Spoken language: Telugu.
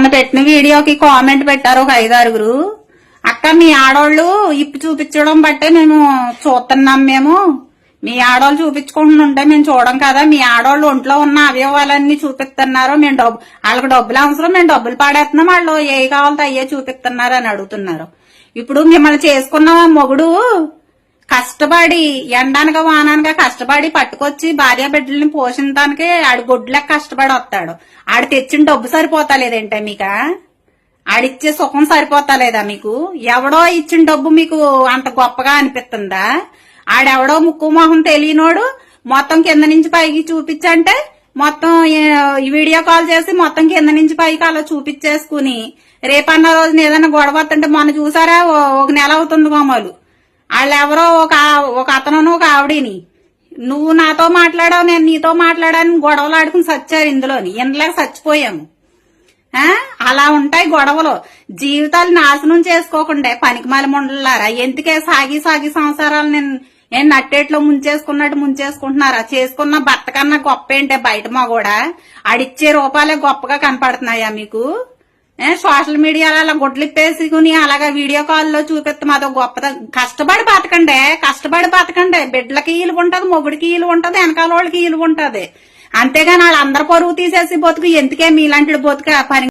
మొన్న పెట్టిన వీడియోకి కామెంట్ పెట్టారు ఒక ఐదారుగురు. అక్క మీ ఆడోళ్ళు ఇప్పు చూపించడం బట్టే మేము చూస్తున్నాం మేము. మీ ఆడోళ్ళు చూపించుకుంటుంటే మేము చూడం కదా. మీ ఆడోళ్ళు ఒంట్లో ఉన్న అవయవాలన్నీ చూపిస్తున్నారు. మేము డబ్బు వాళ్ళకి డబ్బులు అవసరం మేము డబ్బులు పాడేస్తున్నాం. వాళ్ళు ఏ కావాలంటే అయ్యే చూపిస్తున్నారు అని అడుగుతున్నారు. ఇప్పుడు మిమ్మల్ని చేసుకున్న మొగుడు కష్టపడి ఎండానగా వానానగా కష్టపడి పట్టుకొచ్చి భార్య బిడ్డల్ని పోషించడానికి ఆడు గొడ్లకు కష్టపడి వస్తాడు. ఆడు తెచ్చిన డబ్బు సరిపోతలేదేంటే మీక? ఆడిచ్చే సుఖం సరిపోతలేదా మీకు? ఎవడో ఇచ్చిన డబ్బు మీకు అంత గొప్పగా అనిపిస్తుందా? ఆడెవడో ముక్కు మొహం తెలియనోడు మొత్తం కింద నుంచి పైకి చూపించంటే మొత్తం వీడియో కాల్ చేసి మొత్తం కింద నుంచి పైకి అలా చూపించేసుకుని రేపన్న రోజున ఏదైనా గొడవ వస్తుంటే మొన్న చూసారా? ఒక నెల అవుతుంది కోమలు వాళ్ళెవరో ఒక ఒక అతను ఒక ఆవిడని. నువ్వు నాతో మాట్లాడావు నేను నీతో మాట్లాడాను గొడవలు ఆడుకుని సచ్చారు ఇందులోని. ఇందులోకి చచ్చిపోయాము. అలా ఉంటాయి గొడవలు. జీవితాలు నాశనం చేసుకోకుండా పనికిమాల ముండలారా ఎందుకే సాగి సాగి సంసారాలు నేను ఏం నట్టేట్లో ముంచేసుకున్నట్టు ముంచేసుకుంటున్నారా? చేసుకున్న భర్త కన్నా గొప్ప ఏంటే బయట మా కూడా అడిచ్చే రూపాలే గొప్పగా కనపడుతున్నాయా మీకు? సోషల్ మీడియాలో అలా గుడ్లిప్పేసుకుని అలాగా వీడియో కాల్లో చూపిస్తాం అదో గొప్ప కష్టపడి బతకండి కష్టపడి బతకండి. బిడ్డలకి ఈలు ఉంటది మొగుడికి ఈలు ఉంటది వెనకాల వాళ్ళకి ఈలు ఉంటది. అంతేగాని వాళ్ళందరి పరువు తీసేసి బతుకు ఎందుకే మీలాంటి బతుక పని